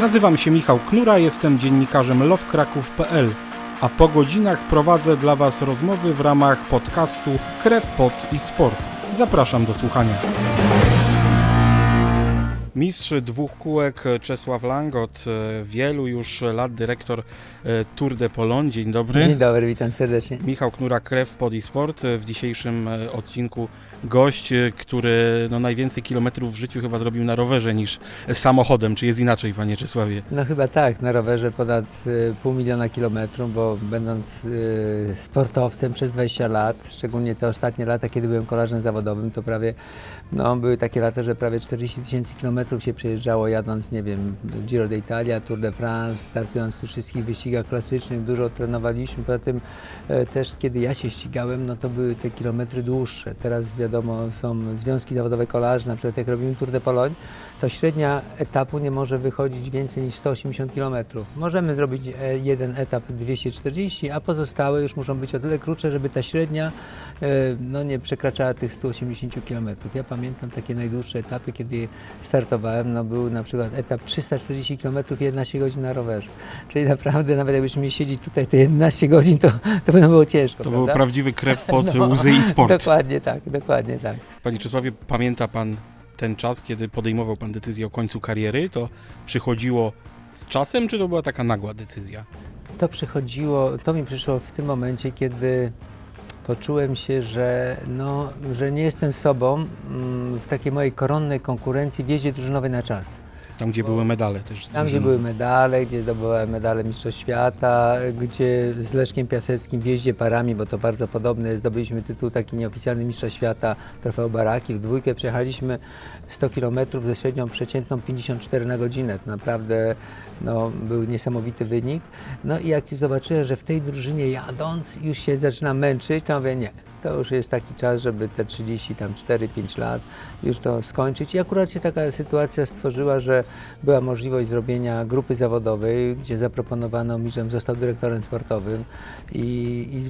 Nazywam się Michał Knura, jestem dziennikarzem lowkraków.pl, a po godzinach prowadzę dla Was rozmowy w ramach podcastu Krew, Pot i Sport. Zapraszam do słuchania. Mistrz dwóch kółek Czesław Langot, e, wielu już lat dyrektor e, Tour de Pologne. Dzień dobry. Dzień dobry, witam serdecznie. Michał Knura, Krew, Pod i Sport. W dzisiejszym e, odcinku gość, e, który no, najwięcej kilometrów w życiu chyba zrobił na rowerze niż samochodem. Czy jest inaczej, panie Czesławie? No chyba tak, na rowerze ponad pół miliona kilometrów, bo będąc sportowcem przez 20 lat, szczególnie te ostatnie lata, kiedy byłem kolarzem zawodowym, to prawie, no były takie lata, że prawie 40 tysięcy kilometrów się przejeżdżało jadąc, nie wiem, Giro d'Italia, Tour de France, startując w wszystkich wyścigach klasycznych, dużo trenowaliśmy, poza tym e, też kiedy ja się ścigałem, no to były te kilometry dłuższe. Teraz wiadomo, są związki zawodowe kolarzy, na przykład jak robimy Tour de Pologne, to średnia etapu nie może wychodzić więcej niż 180 km. Możemy zrobić e, jeden etap 240, a pozostałe już muszą być o tyle krótsze, żeby ta średnia e, no, nie przekraczała tych 180 km. Ja pamiętam takie najdłuższe etapy, kiedy startowałem, no, był na przykład etap 340 km 11 godzin na rowerze. Czyli naprawdę nawet jakbyśmy siedzieć tutaj te 11 godzin, to, to by nam było ciężko. To był prawda? prawdziwy krew, pot, No, łzy i sport. Dokładnie tak, dokładnie tak. Panie Czesławie, pamięta pan ten czas, kiedy podejmował pan decyzję o końcu kariery? To przychodziło z czasem, czy to była taka nagła decyzja? To przychodziło, to mi przyszło w tym momencie, kiedy poczułem się, że, no, że nie jestem sobą mm, w takiej mojej koronnej konkurencji w jeździe drużynowej na czas. Tam, gdzie były medale też. Tam, gdzie były medale, gdzie zdobyłem medale Mistrzostw Świata, gdzie z Leszkiem Piaseckim w jeździe parami, bo to bardzo podobne, zdobyliśmy tytuł taki nieoficjalny Mistrza Świata, trofeo Baraki. W dwójkę przejechaliśmy 100 km ze średnią przeciętną 54 na godzinę. To naprawdę no, był niesamowity wynik. No i jak już zobaczyłem, że w tej drużynie jadąc już się zaczynam męczyć, to mówię nie. To już jest taki czas, żeby te 30, tam 4-5 lat już to skończyć. I akurat się taka sytuacja stworzyła, że była możliwość zrobienia grupy zawodowej, gdzie zaproponowano mi, żebym został dyrektorem sportowym i, i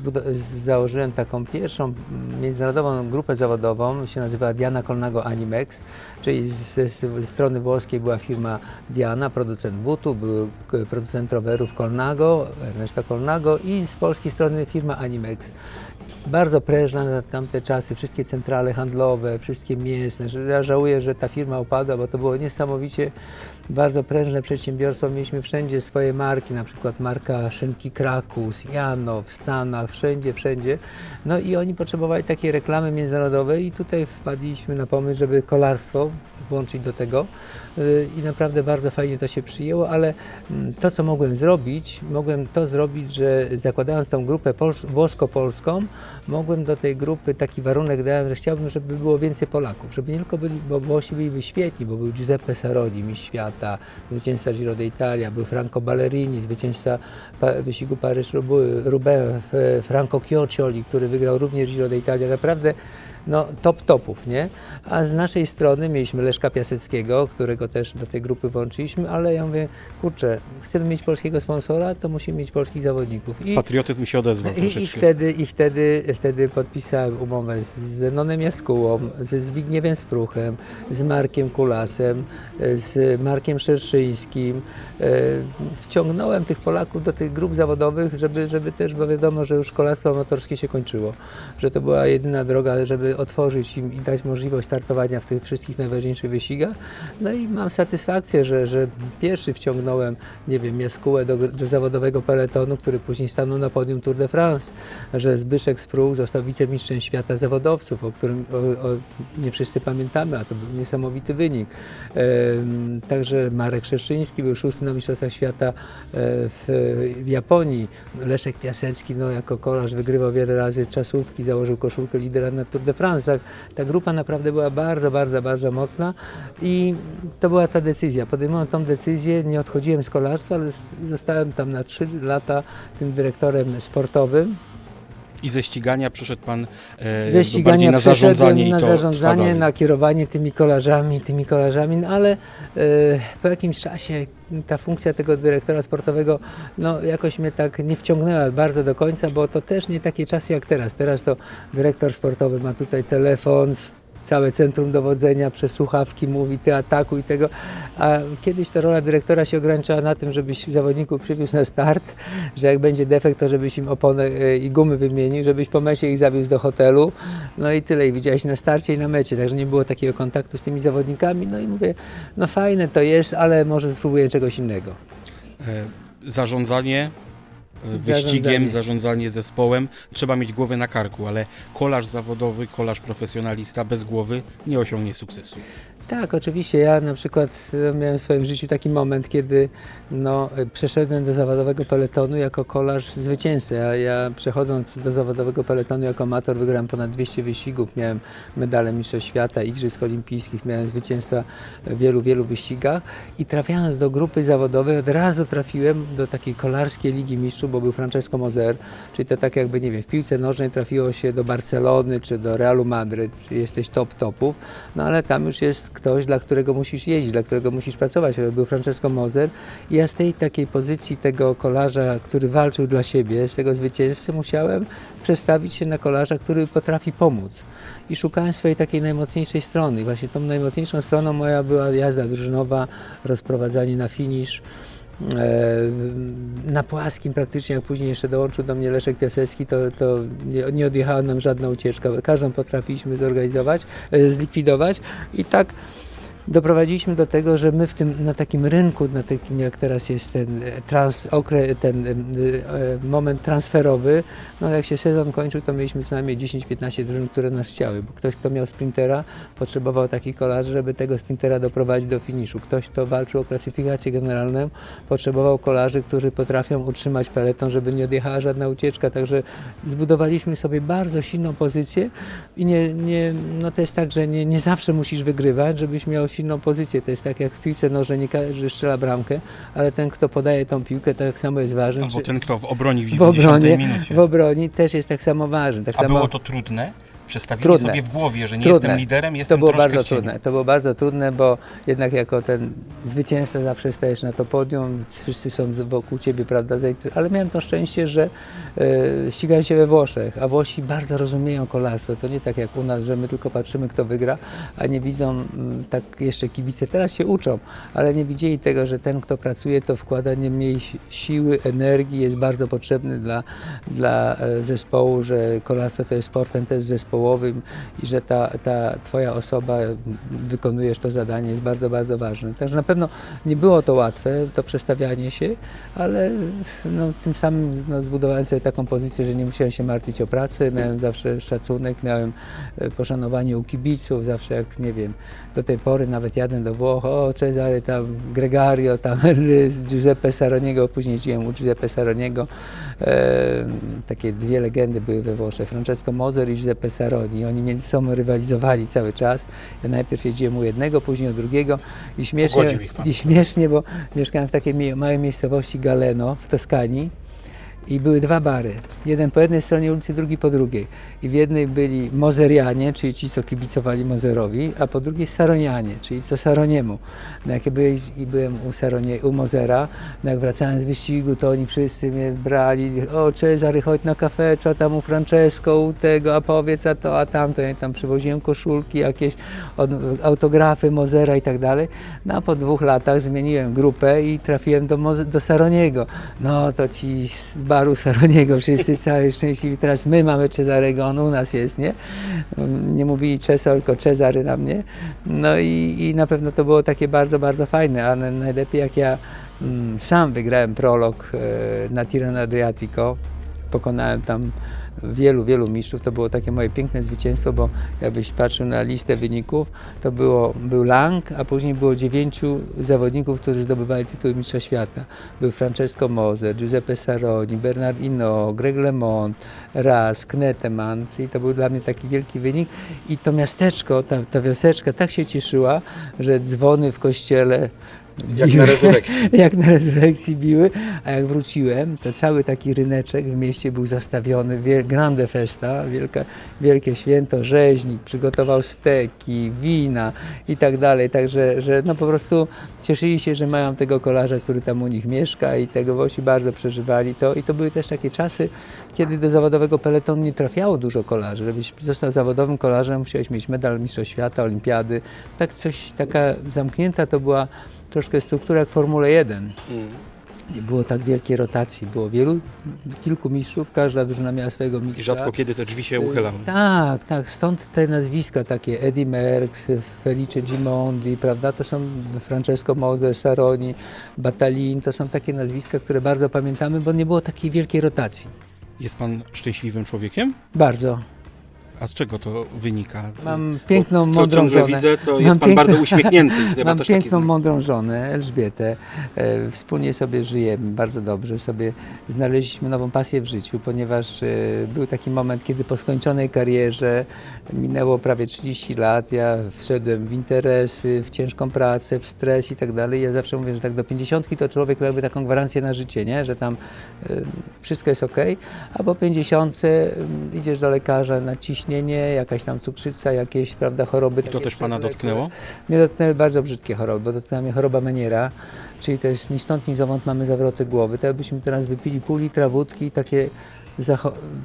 założyłem taką pierwszą międzynarodową grupę zawodową, się nazywa Diana Colnago Animex, czyli ze z strony włoskiej była firma Diana, producent butu, był producent rowerów Colnago, Ernesto Colnago i z polskiej strony firma Animex bardzo prężna na tamte czasy, wszystkie centrale handlowe, wszystkie mięsne. Ja żałuję, że ta firma upadła, bo to było niesamowicie bardzo prężne przedsiębiorstwo. Mieliśmy wszędzie swoje marki, na przykład marka Szynki Krakus, Janow, Stanach, wszędzie, wszędzie. No i oni potrzebowali takiej reklamy międzynarodowej i tutaj wpadliśmy na pomysł, żeby kolarstwo włączyć do tego. Y, i naprawdę bardzo fajnie to się przyjęło, ale mm, to, co mogłem zrobić, mogłem to zrobić, że zakładając tą grupę pols- włosko-polską, mogłem do tej grupy taki warunek dałem, że chciałbym, żeby było więcej Polaków, żeby nie tylko byli, bo Włosi byliby świetni, bo był Giuseppe Sarodi, mistrz świata, zwycięzca Giro d'Italia, był Franco Ballerini, zwycięzca wyścigu Paryż-Roubaix, Franco Chioccioli, który wygrał również Giro d'Italia, naprawdę no, top topów, nie? A z naszej strony mieliśmy Leszka Piaseckiego, którego też do tej grupy włączyliśmy, ale ja mówię, kurczę, chcemy mieć polskiego sponsora, to musimy mieć polskich zawodników. I, Patriotyzm się odezwał i, i wtedy, i wtedy, wtedy podpisałem umowę z Zenonem Jaskułą, ze Zbigniewem Spruchem, z Markiem Kulasem, z Markiem Szerszyńskim. E, Wciągnąłem tych Polaków do tych grup zawodowych, żeby, żeby też, bo wiadomo, że już kolarstwo amatorskie się kończyło, że to była jedyna droga, żeby otworzyć im i dać możliwość startowania w tych wszystkich najważniejszych wyścigach. No i mam satysfakcję, że, że pierwszy wciągnąłem, nie wiem, Jaskułę do, do zawodowego peletonu, który później stanął na podium Tour de France, że Zbyszek Spruch został wicemistrzem świata zawodowców, o którym o, o, nie wszyscy pamiętamy, a to był niesamowity wynik. Em, także Marek Szeszyński był szósty na Mistrzostwach Świata e, w, w Japonii. Leszek Piasecki, no, jako kolarz wygrywał wiele razy czasówki, założył koszulkę lidera na Tour de France. Tak, ta grupa naprawdę była bardzo, bardzo, bardzo mocna i to była ta decyzja. Podejmowałem tą decyzję, nie odchodziłem z kolarstwa, ale zostałem tam na trzy lata tym dyrektorem sportowym. I ze ścigania przyszedł pan e, Ze ścigania na zarządzanie na zarządzanie, na kierowanie tymi kolarzami, tymi kolarzami, no ale e, po jakimś czasie ta funkcja tego dyrektora sportowego no, jakoś mnie tak nie wciągnęła bardzo do końca, bo to też nie takie czasy jak teraz. Teraz to dyrektor sportowy ma tutaj telefon, całe centrum dowodzenia przez słuchawki mówi ty atakuj tego, a kiedyś ta rola dyrektora się ograniczała na tym, żebyś zawodników przywiózł na start, że jak będzie defekt, to żebyś im opony e, i gumy wymienił, żebyś po mecie ich zawiózł do hotelu, no i tyle, i widziałeś na starcie i na mecie, także nie było takiego kontaktu z tymi zawodnikami, no i mówię, no fajne to jest, ale może spróbuję czegoś innego. E, Zarządzanie wyścigiem, Zarządzanie. zarządzanie zespołem. Trzeba mieć głowę na karku, ale kolarz zawodowy, kolarz profesjonalista bez głowy nie osiągnie sukcesu. Tak, oczywiście. Ja na przykład e, miałem w swoim życiu taki moment, kiedy no, e, przeszedłem do zawodowego peletonu jako kolarz zwycięzca. Ja, ja przechodząc do zawodowego peletonu jako amator wygrałem ponad 200 wyścigów, miałem medale Mistrzostw Świata, Igrzysk Olimpijskich, miałem zwycięstwa w wielu, wielu wyścigach i trafiając do grupy zawodowej od razu trafiłem do takiej kolarskiej Ligi Mistrzów, bo był Francesco Moser, czyli to tak jakby, nie wiem, w piłce nożnej trafiło się do Barcelony czy do Realu Madryt, jesteś top topów, no ale tam już jest ktoś, dla którego musisz jeździć, dla którego musisz pracować. To był Francesco Moser i ja z tej takiej pozycji tego kolarza, który walczył dla siebie, z tego zwycięzcy musiałem przestawić się na kolarza, który potrafi pomóc. I szukałem swojej takiej najmocniejszej strony. I właśnie tą najmocniejszą stroną moja była jazda drużynowa, rozprowadzanie na finisz. E, Na płaskim praktycznie, jak później jeszcze dołączył do mnie Leszek Piasecki, to, to nie, odjechała nam żadna ucieczka. Każdą potrafiliśmy zorganizować, e, zlikwidować i tak doprowadziliśmy do tego, że my w tym, na takim rynku, na takim jak teraz jest ten, e, trans, okre, ten e, e, moment transferowy, no jak się sezon kończył, to mieliśmy co najmniej 10-15 drużyn, które nas chciały, bo ktoś, kto miał sprintera, potrzebował takich kolarzy, żeby tego sprintera doprowadzić do finiszu. Ktoś, kto walczył o klasyfikację generalną, potrzebował kolarzy, którzy potrafią utrzymać peleton, żeby nie odjechała żadna ucieczka, także zbudowaliśmy sobie bardzo silną pozycję i nie, nie, no to jest tak, że nie, nie zawsze musisz wygrywać, żebyś miał silną pozycję. To jest tak jak w piłce nożnej, każdy strzela bramkę, ale ten, kto podaje tą piłkę, tak samo jest ważny. Albo ten, kto w obronie w w 90 obronie, minucie. w obronie też jest tak samo ważny. Tak A samo... było to trudne? Przestawienie Trudne. sobie w głowie, że nie Trudne. jestem liderem, jestem To było bardzo trudne. To było bardzo trudne, bo jednak jako ten zwycięzca zawsze stajesz na to podium, wszyscy są wokół ciebie, prawda? Ale miałem to szczęście, że e, ścigałem się we Włoszech, a Włosi bardzo rozumieją kolarstwo. To nie tak jak u nas, że my tylko patrzymy, kto wygra, a nie widzą mm, tak jeszcze kibice. Teraz się uczą, ale nie widzieli tego, że ten, kto pracuje, to wkłada nie mniej si- siły, energii, jest bardzo potrzebny dla, dla e, zespołu, że kolarstwo to jest sportem też zespołowym i że ta, ta twoja osoba, wykonujesz to zadanie jest bardzo, bardzo ważne. Także na pewno nie było to łatwe, to przestawianie się, ale no, tym samym no, zbudowałem sobie taką pozycję, że nie musiałem się martwić o pracę, miałem zawsze szacunek, miałem e, poszanowanie u kibiców, zawsze jak, nie wiem, do tej pory nawet jadę do Włoch, o Cezary, tam Gregario, tam Giuseppe Saroniego, później jeździłem u Giuseppe Saroniego, takie dwie legendy były we Włoszech, Francesco Moser i Giuseppe Saroni. Oni między sobą rywalizowali cały czas. Ja najpierw jeździłem u jednego, później u drugiego i śmiesznie, i śmiesznie, bo mieszkałem w takiej małej miejscowości Galeno w Toskanii i były dwa bary. Jeden po jednej stronie ulicy, drugi po drugiej. I w jednej byli Mozerianie, czyli ci, co kibicowali Mozerowi, a po drugiej Saronianie, czyli co Saroniemu. No jak ja byłeś, i byłem u, Saronie, u Mozera, no jak wracałem z wyścigu, to oni wszyscy mnie brali, o Cezary, chodź na kafe, co tam u Francesco, u tego, a powiedz, a to, a tamto. Ja tam przywoziłem koszulki, jakieś od, autografy Mozera i tak dalej. No a po dwóch latach zmieniłem grupę i trafiłem do, Moze- do Saroniego. No to ci z baru Saroniego wszyscy całe szczęśliwi. Teraz my mamy Cezarego, on u nas jest, nie? Nie mówili Cesar, tylko Cezary na mnie. No i, i na pewno to było takie bardzo, bardzo fajne, ale najlepiej jak ja mm, sam wygrałem prolog e, na Tirreno Adriatico. Pokonałem tam wielu, wielu mistrzów. To było takie moje piękne zwycięstwo, bo jakbyś patrzył na listę wyników, to było, był Lang, a później było dziewięciu zawodników, którzy zdobywali tytuł mistrza świata. Był Francesco Moser, Giuseppe Saroni, Bernard Hinault, Greg LeMond, Raz, Knetemann, i to był dla mnie taki wielki wynik. I to miasteczko, ta, ta wioseczka tak się cieszyła, że dzwony w kościele Jak na rezurekcji. jak na rezurekcji biły, a jak wróciłem, to cały taki ryneczek w mieście był zastawiony, grande festa, wielka, wielkie święto, rzeźnik, przygotował steki, wina i tak dalej, także że no po prostu cieszyli się, że mają tego kolarza, który tam u nich mieszka i tego Włosi bardzo przeżywali. To i to były też takie czasy, kiedy do zawodowego peletonu nie trafiało dużo kolarzy, żebyś został zawodowym kolarzem, musiałeś mieć medal Mistrzostw Świata, Olimpiady, tak coś, taka zamknięta to była troszkę struktura jak Formule 1. Nie było tak wielkiej rotacji, było wielu, kilku mistrzów, każda drużyna miała swojego I mistrza. rzadko kiedy te drzwi się uchylały. Tak, tak, stąd te nazwiska takie Eddie Merckx, Felice Gimondi, prawda, to są Francesco Mose, Saroni, Batalin, to są takie nazwiska, które bardzo pamiętamy, bo nie było takiej wielkiej rotacji. Jest pan szczęśliwym człowiekiem? Bardzo. A z czego to wynika? Mam piękną, co mądrą ciągle żonę. widzę, co Mam jest pan piękną- bardzo uśmiechnięty. Chyba Mam też taki piękną, znak. mądrą żonę, Elżbietę. E, wspólnie sobie żyjemy bardzo dobrze. Sobie znaleźliśmy nową pasję w życiu, ponieważ e, był taki moment, kiedy po skończonej karierze minęło prawie 30 lat. Ja wszedłem w interesy, w ciężką pracę, w stres i tak dalej. Ja zawsze mówię, że tak do 50 to człowiek miałby taką gwarancję na życie, nie? że tam e, wszystko jest ok, a po 50 mm, idziesz do lekarza na jakaś tam cukrzyca, jakieś prawda, choroby. I to też pana dotknęło? Mnie dotknęły bardzo brzydkie choroby, bo dotknęła mnie choroba Meniera, czyli to jest ni stąd, ni zowąd mamy zawroty głowy. To jakbyśmy teraz wypili pół litra wódki i takie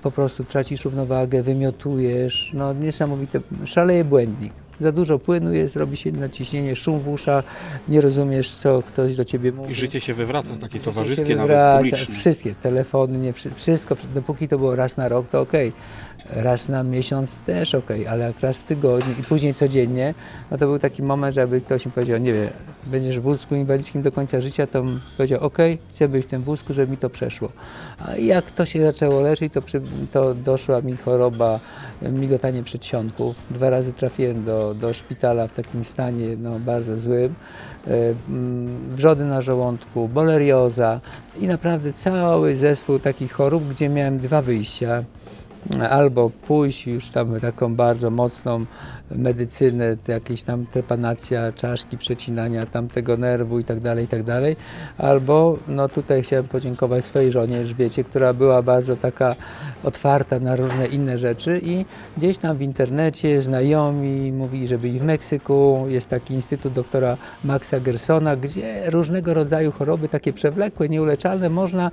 po prostu tracisz równowagę, wymiotujesz, no niesamowite, szaleje błędnik. Za dużo płynu jest, robi się naciśnienie, szum w uszach, nie rozumiesz, co ktoś do ciebie mówi. I życie się wywraca, takie towarzyskie, nawet wywraca, publiczne. Wszystkie, telefony, nie, wszy- wszystko, dopóki to było raz na rok, to okej. Raz na miesiąc też okej, ale jak raz w tygodniu i później codziennie, no to był taki moment, że jakby ktoś mi powiedział, nie wiem, będziesz w wózku inwalidzkim do końca życia, to powiedział, okej, chcę być w tym wózku, żeby mi to przeszło. A jak to się zaczęło leczyć, to, przy, to doszła mi choroba migotanie przedsionków. Dwa razy trafiłem do, do szpitala w takim stanie no, bardzo złym. E, mm, Wrzody na żołądku, bolerioza i naprawdę cały zespół takich chorób, gdzie miałem dwa wyjścia albo pójść już tam taką bardzo mocną medycynę, jakieś tam trepanacja czaszki, przecinania tamtego nerwu i tak dalej, i tak dalej, albo no tutaj chciałem podziękować swojej żonie Elżbiecie, która była bardzo taka otwarta na różne inne rzeczy i gdzieś tam w internecie znajomi mówili, że byli w Meksyku, jest taki instytut doktora Maxa Gersona, gdzie różnego rodzaju choroby takie przewlekłe, nieuleczalne można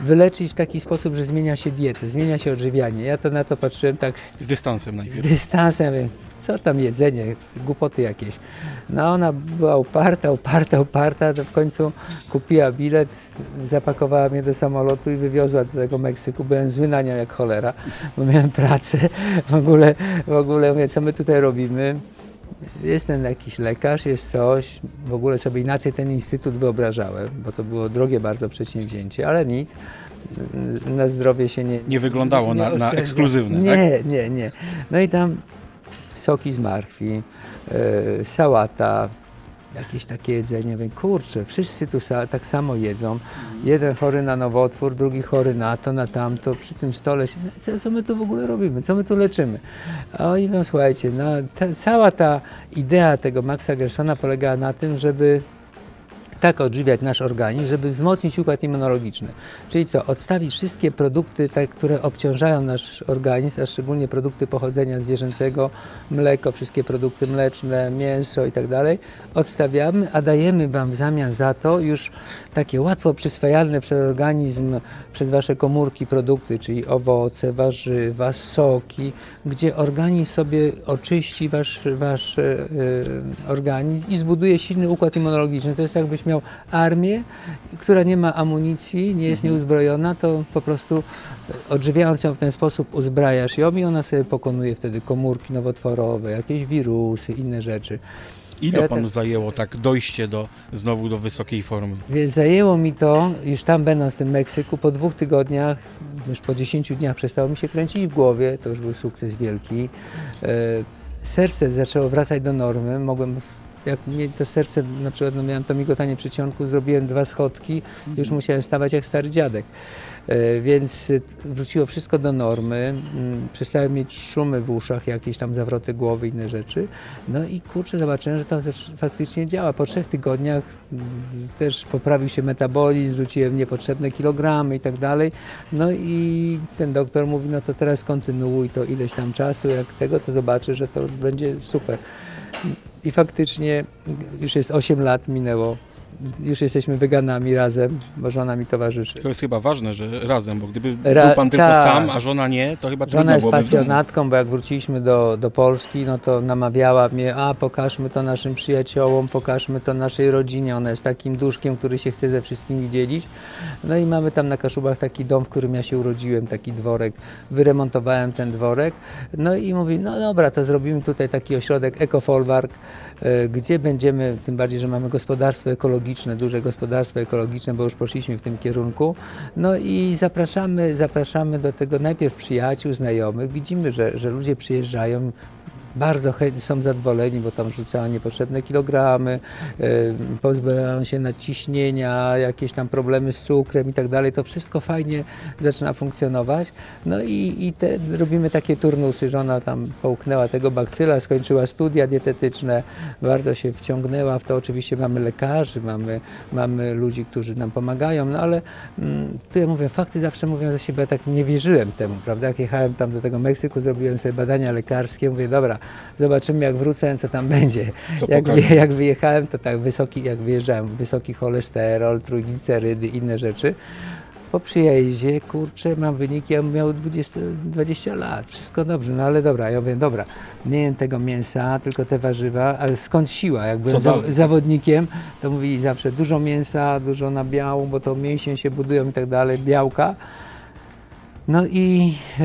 wyleczyć w taki sposób, że zmienia się dietę, zmienia się odżywianie. Ja to na to patrzyłem tak Z dystansem z najpierw. dystansem, mówię, co tam jedzenie, głupoty jakieś. No ona była uparta, uparta, uparta, to w końcu kupiła bilet, zapakowała mnie do samolotu i wywiozła do tego Meksyku. Byłem zły na nią jak cholera, bo miałem pracę. W ogóle, w ogóle mówię, co my tutaj robimy? Jest ten jakiś lekarz, jest coś. W ogóle sobie inaczej ten instytut wyobrażałem, bo to było drogie bardzo przedsięwzięcie, ale nic. Na zdrowie się nie, Nie wyglądało na- na oszczędza. ekskluzywne, tak? Nie, nie, nie. No i tam soki z marchwi, e, sałata, jakieś takie jedzenie. Mówię, kurczę, wszyscy tu sa- tak samo jedzą. Jeden chory na nowotwór, drugi chory na to, na tamto. Przy tym stole się, co, co my tu w ogóle robimy? Co my tu leczymy? A oni mówią, słuchajcie, no, ta, cała ta idea tego Maxa Gersona polegała na tym, żeby tak odżywiać nasz organizm, żeby wzmocnić układ immunologiczny. Czyli co, odstawić wszystkie produkty, te, które obciążają nasz organizm, a szczególnie produkty pochodzenia zwierzęcego, mleko, wszystkie produkty mleczne, mięso i tak dalej, odstawiamy, a dajemy Wam w zamian za to już takie łatwo przyswajalne przez organizm, przez Wasze komórki produkty, czyli owoce, warzywa, soki, gdzie organizm sobie oczyści Wasz, wasz e, organizm i zbuduje silny układ immunologiczny. To jest jakbyś miał armię, która nie ma amunicji, nie jest nieuzbrojona, to po prostu e, odżywiając ją w ten sposób uzbrajasz ją i ona sobie pokonuje wtedy komórki nowotworowe, jakieś wirusy, inne rzeczy. Ile panu tak- zajęło tak dojście do, znowu do wysokiej formy? Więc zajęło mi to, już tam będąc w tym Meksyku, po dwóch tygodniach, już po 10 dniach przestało mi się kręcić w głowie, to już był sukces wielki. E, serce zaczęło wracać do normy, mogłem jak mnie to serce, na przykład no miałem to migotanie przycionku, zrobiłem dwa schodki, już musiałem stawać jak stary dziadek. E, Więc t- wróciło wszystko do normy, przestałem mieć szumy w uszach, jakieś tam zawroty głowy, inne rzeczy. No i kurczę, zobaczyłem, że to też faktycznie działa. Po trzech tygodniach też poprawił się metabolizm, rzuciłem niepotrzebne kilogramy i tak dalej. No i ten doktor mówi, no to teraz kontynuuj to ileś tam czasu, jak tego, to zobaczy, że to będzie super. I faktycznie już jest 8 lat minęło. Już jesteśmy weganami razem, bo żona mi towarzyszy. To jest chyba ważne, że razem, bo gdyby Ra- był pan tylko tak. sam, a żona nie, to chyba Żona trudno jest byłoby pasjonatką, bo jak wróciliśmy do, do Polski, no to namawiała mnie, a pokażmy to naszym przyjaciołom, pokażmy to naszej rodzinie. Ona jest takim duszkiem, który się chce ze wszystkimi dzielić. No i mamy tam na Kaszubach taki dom, w którym ja się urodziłem, taki dworek. Wyremontowałem ten dworek. No i mówi, no dobra, to zrobimy tutaj taki ośrodek ekofolwark, e, gdzie będziemy, tym bardziej, że mamy gospodarstwo ekologiczne, duże gospodarstwo ekologiczne, bo już poszliśmy w tym kierunku. No i zapraszamy, zapraszamy do tego najpierw przyjaciół, znajomych. Widzimy, że, że ludzie przyjeżdżają, bardzo chę- są zadowoleni, bo tam rzucają niepotrzebne kilogramy, pozbywają się nadciśnienia, jakieś tam problemy z cukrem i tak dalej. To wszystko fajnie zaczyna funkcjonować. No i, i te, robimy takie turnusy. Żona tam połknęła tego bakcyla, skończyła studia dietetyczne, bardzo się wciągnęła w to. Oczywiście mamy lekarzy, mamy, mamy ludzi, którzy nam pomagają, no ale mm, tu ja mówię, fakty zawsze mówią za siebie, ja tak nie wierzyłem temu, prawda? Jak jechałem tam do tego Meksyku, zrobiłem sobie badania lekarskie, mówię, dobra, zobaczymy jak wrócę, co tam będzie. Co Jak, jak wyjechałem, to tak wysoki, jak wyjeżdżałem, wysoki cholesterol, trójglicerydy, inne rzeczy. Po przyjeździe, kurczę, mam wyniki, ja bym miał 20, 20 lat, wszystko dobrze, no ale dobra, ja mówię, dobra, nie jem tego mięsa, tylko te warzywa, ale skąd siła? Jak byłem Co dalej? zawodnikiem, to mówili zawsze dużo mięsa, dużo nabiału, bo to mięśnie się budują i tak dalej, białka. No i e,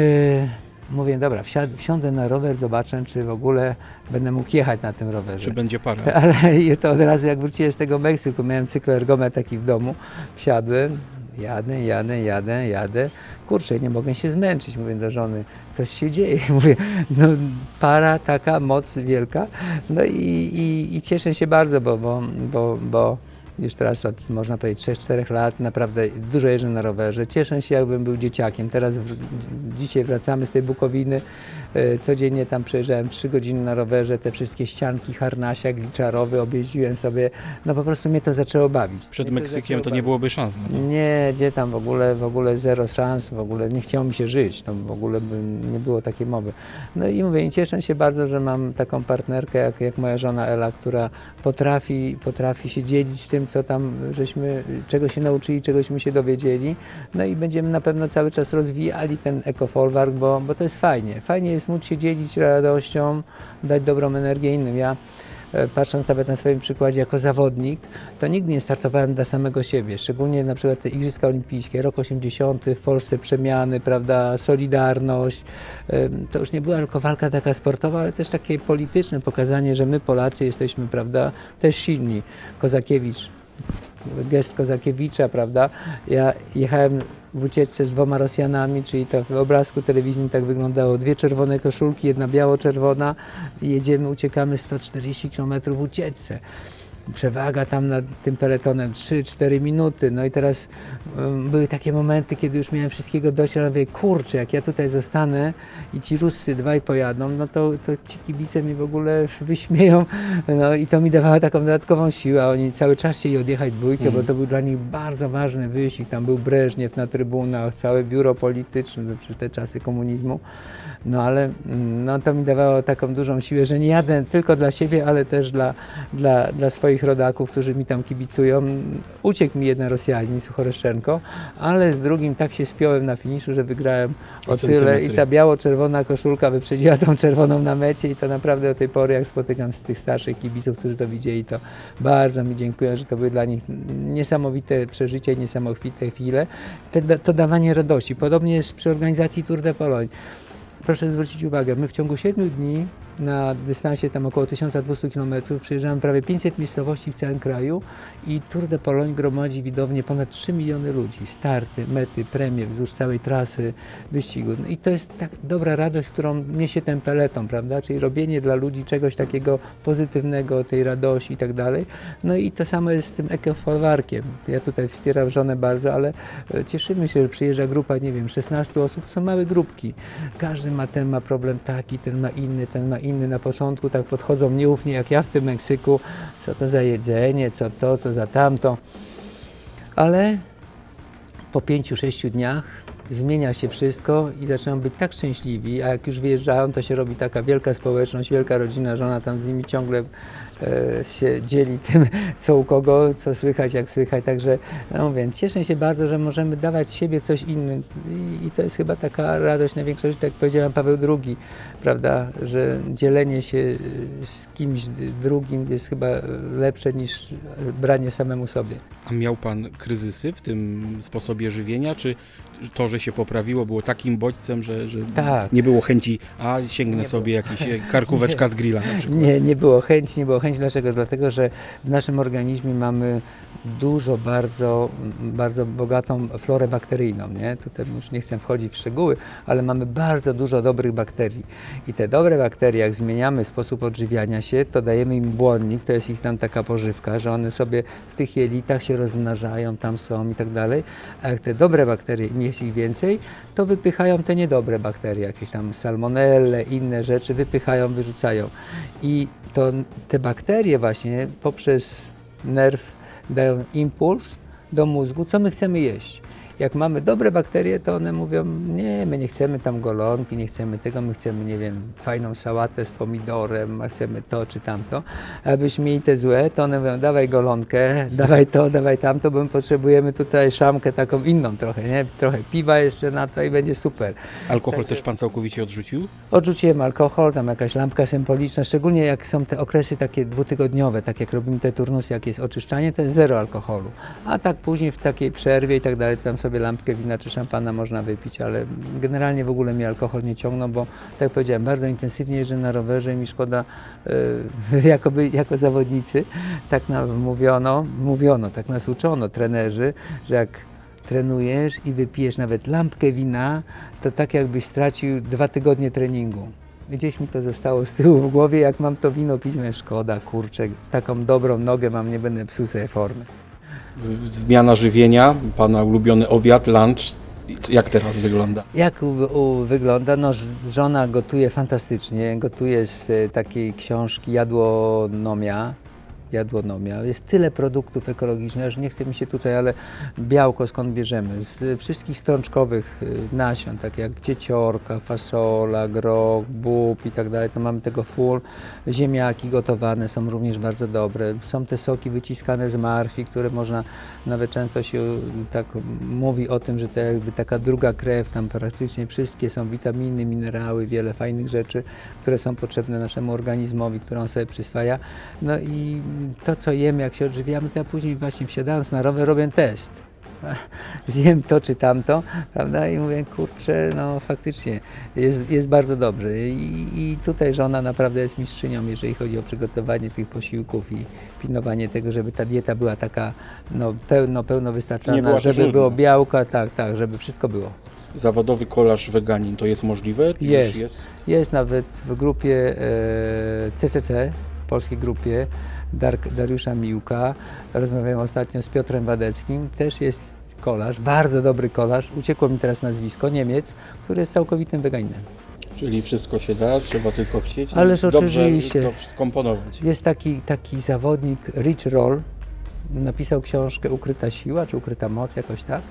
mówię, dobra, wsiad- wsiądę na rower, zobaczę, czy w ogóle będę mógł jechać na tym rowerze. Czy będzie para? Ale to od razu jak wróciłem z tego Meksyku, miałem cykl ergometr taki w domu, wsiadłem, jadę, jadę, jadę, jadę. Kurczę, nie mogę się zmęczyć, mówię do żony, coś się dzieje. Mówię, no para, taka moc wielka. No i, i, i cieszę się bardzo, bo, bo, bo, bo już teraz od, można powiedzieć, 3-4 lat naprawdę dużo jeżdżę na rowerze. Cieszę się, jakbym był dzieciakiem. Teraz w, dzisiaj wracamy z tej Bukowiny. E, Codziennie tam przejeżdżałem 3 godziny na rowerze, te wszystkie ścianki, harnasia, gliczarowy, objeździłem sobie. No po prostu mnie to zaczęło bawić. Przed Mnie to Meksykiem zaczęło to nie byłoby szans na to. Nie, gdzie tam w ogóle, w ogóle zero szans, w ogóle nie chciało mi się żyć, no w ogóle nie było takiej mowy. No i mówię, i cieszę się bardzo, że mam taką partnerkę jak, jak moja żona Ela, która potrafi, potrafi się dzielić z tym, co tam żeśmy, czego się nauczyli, czegośmy się dowiedzieli. No i będziemy na pewno cały czas rozwijali ten ekofolwark, bo, bo to jest fajnie. Fajnie jest móc się dzielić radością, dać dobrą energię innym. Ja e, patrząc nawet na swoim przykładzie jako zawodnik, to nigdy nie startowałem dla samego siebie. Szczególnie na przykład te Igrzyska Olimpijskie, rok 80, w Polsce przemiany, prawda, Solidarność. To już nie była tylko walka taka sportowa, ale też takie polityczne pokazanie, że my Polacy jesteśmy, prawda, też silni. Kozakiewicz, gest Kozakiewicza, prawda. Ja jechałem w ucieczce z dwoma Rosjanami, czyli to w obrazku telewizyjnym tak wyglądało. Dwie czerwone koszulki, jedna biało-czerwona jedziemy, uciekamy 140 km w ucieczce. Przewaga tam nad tym peletonem 3-4 minuty. No i teraz um, były takie momenty, kiedy już miałem wszystkiego dość, ale mówię, kurczę, jak ja tutaj zostanę i ci Ruscy dwaj pojadą, no to, to ci kibice mi w ogóle wyśmieją. No i to mi dawało taką dodatkową siłę. Oni cały czas chcieli odjechać dwójkę, bo to był dla nich bardzo ważny wyścig. Tam był Breżniew na trybunach, całe biuro polityczne, przecież te czasy komunizmu. No ale mm, no, to mi dawało taką dużą siłę, że nie jadę tylko dla siebie, ale też dla, dla, dla swoich rodaków, którzy mi tam kibicują. Uciekł mi jeden Rosjanin, Suchoreszczenko, ale z drugim tak się spiąłem na finiszu, że wygrałem o, O tyle i ta biało-czerwona koszulka wyprzedziła tą czerwoną na mecie i to naprawdę do tej pory, jak spotykam z tych starszych kibiców, którzy to widzieli, to bardzo mi dziękuję, że to były dla nich niesamowite przeżycia i niesamowite chwile. Te, to dawanie radości. Podobnie jest przy organizacji Tour de Pologne. Proszę zwrócić uwagę, my w ciągu 7 dni na dystansie tam około 1200 km. Przejeżdżamy prawie 500 miejscowości w całym kraju i Tour de Pologne gromadzi widownie ponad 3 miliony ludzi. Starty, mety, premie wzdłuż całej trasy wyścigu. No I to jest tak dobra radość, którą niesie ten peleton, prawda? Czyli robienie dla ludzi czegoś takiego pozytywnego, tej radości i tak dalej. No i to samo jest z tym ekofolwarkiem. Ja tutaj wspieram żonę bardzo, ale e, cieszymy się, że przyjeżdża grupa, nie wiem, 16 osób, to są małe grupki. Każdy ma ten ma problem taki, ten ma inny, ten ma inny. Na początku tak podchodzą nieufnie, jak ja w tym Meksyku, co to za jedzenie, co to, co za tamto. Ale po pięciu, sześciu dniach zmienia się wszystko i zaczynają być tak szczęśliwi, a jak już wyjeżdżają, to się robi taka wielka społeczność, wielka rodzina, żona tam z nimi ciągle e, się dzieli tym, co u kogo, co słychać, jak słychać, także no więc cieszę się bardzo, że możemy dawać siebie coś innym i, i to jest chyba taka radość największa, tak jak powiedziałem Paweł II, prawda, że dzielenie się e, z kimś drugim jest chyba e, lepsze niż e, branie samemu sobie. A miał pan kryzysy w tym sposobie żywienia, czy to, że się poprawiło, było takim bodźcem, że, że Tak. nie było chęci, a sięgnę Nie sobie jakiś e, karkóweczka z grilla na przykład? Nie, nie było chęci, nie było chęci. Dlaczego? Dlatego, że w naszym organizmie mamy dużo, bardzo, bardzo bogatą florę bakteryjną. Nie? Tutaj już nie chcę wchodzić w szczegóły, ale mamy bardzo dużo dobrych bakterii. I te dobre bakterie, jak zmieniamy sposób odżywiania się, to dajemy im błonnik, to jest ich tam taka pożywka, że one sobie w tych jelitach się rozmnażają, tam są i tak dalej. A jak te dobre bakterie, im jest ich więcej, to wypychają te niedobre bakterie, jakieś tam salmonelle, inne rzeczy, wypychają, wyrzucają. I to te bakterie właśnie poprzez nerw dają impuls do mózgu, co my chcemy jeść. Jak mamy dobre bakterie, to one mówią, nie, my nie chcemy tam golonki, nie chcemy tego, my chcemy, nie wiem, fajną sałatę z pomidorem, chcemy to czy tamto. A Abyśmy mieli te złe, to one mówią, dawaj golonkę, dawaj to, dawaj tamto, bo my potrzebujemy tutaj szamkę taką inną trochę, nie? Trochę piwa jeszcze na to i będzie super. Alkohol też pan całkowicie odrzucił? Odrzuciłem alkohol, tam jakaś lampka symboliczna, szczególnie jak są te okresy takie dwutygodniowe, tak jak robimy te turnusy, jak jest oczyszczanie, to jest zero alkoholu. A tak później w takiej przerwie i tak dalej, tam sobie lampkę wina czy szampana można wypić, ale generalnie w ogóle mnie alkohol nie ciągnął, bo tak jak powiedziałem, bardzo intensywnie jeżdżę na rowerze i mi szkoda, e, jakoby, jako zawodnicy, tak nam mówiono, mówiono, tak nas uczono trenerzy, że jak trenujesz i wypijesz nawet lampkę wina, to tak jakbyś stracił dwa tygodnie treningu. Gdzieś mi to zostało z tyłu w głowie, jak mam to wino pić, mówię, szkoda, kurczę, taką dobrą nogę mam, nie będę psuł sobie formy. Zmiana żywienia, pana ulubiony obiad, lunch, jak teraz wygląda? Jak u, u, wygląda? No, żona gotuje fantastycznie, gotuje z e, takiej książki Jadłonomia. Jadłonomia. Jest tyle produktów ekologicznych, że nie chce mi się tutaj, ale białko skąd bierzemy? Z wszystkich strączkowych y, nasion, tak jak dzieciorka, fasola, grok, bób i tak dalej, to mamy tego full. Ziemniaki gotowane są również bardzo dobre. Są te soki wyciskane z marfi, które można, nawet często się y, tak mówi o tym, że to jakby taka druga krew, tam praktycznie wszystkie są witaminy, minerały, wiele fajnych rzeczy, które są potrzebne naszemu organizmowi, które on sobie przyswaja. No i to, co jem, jak się odżywiamy, to ja później właśnie wsiadając na rower robię test. Zjem to czy tamto, prawda? I mówię, kurczę, no faktycznie jest, jest bardzo dobrze. I, I tutaj żona naprawdę jest mistrzynią, jeżeli chodzi o przygotowanie tych posiłków i pilnowanie tego, żeby ta dieta była taka no, pełno, pełno Nie wystarczalna, była żeby było białka, tak, tak, żeby wszystko było. Zawodowy kolarz weganin, to jest możliwe? Już Jest. jest? Nawet w grupie e, CCC, polskiej grupie Dariusza Miłka. Rozmawiałem ostatnio z Piotrem Wadeckim. Też jest kolarz, bardzo dobry kolarz. Uciekło mi teraz nazwisko, Niemiec, który jest całkowitym weganinem. Czyli wszystko się da, trzeba tylko chcieć. no Ależ Dobrze oczywiście. to skomponować. Jest taki, taki zawodnik, Rich Roll, napisał książkę Ukryta siła, czy Ukryta moc, jakoś tak.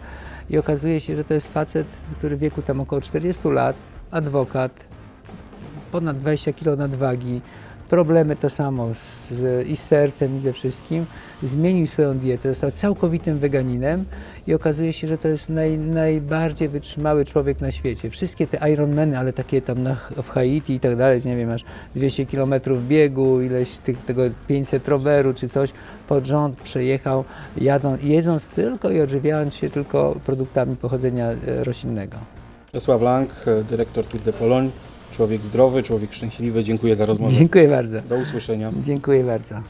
I okazuje się, że to jest facet, który w wieku tam około 40 lat, adwokat, ponad 20 kg nadwagi, problemy to samo z, i z sercem, i ze wszystkim. Zmienił swoją dietę, został całkowitym weganinem i okazuje się, że to jest naj, najbardziej wytrzymały człowiek na świecie. Wszystkie te Ironmany, ale takie tam na, w Haiti i tak dalej, nie wiem, masz 200 km biegu, ileś tych, tego 500 roweru czy coś, pod rząd przejechał, jadą, jedząc tylko i odżywiając się tylko produktami pochodzenia e, roślinnego. Czesław Lang, dyrektor Tour de Pologne. Człowiek zdrowy, człowiek szczęśliwy. Dziękuję za rozmowę. Dziękuję bardzo. Do usłyszenia. Dziękuję bardzo.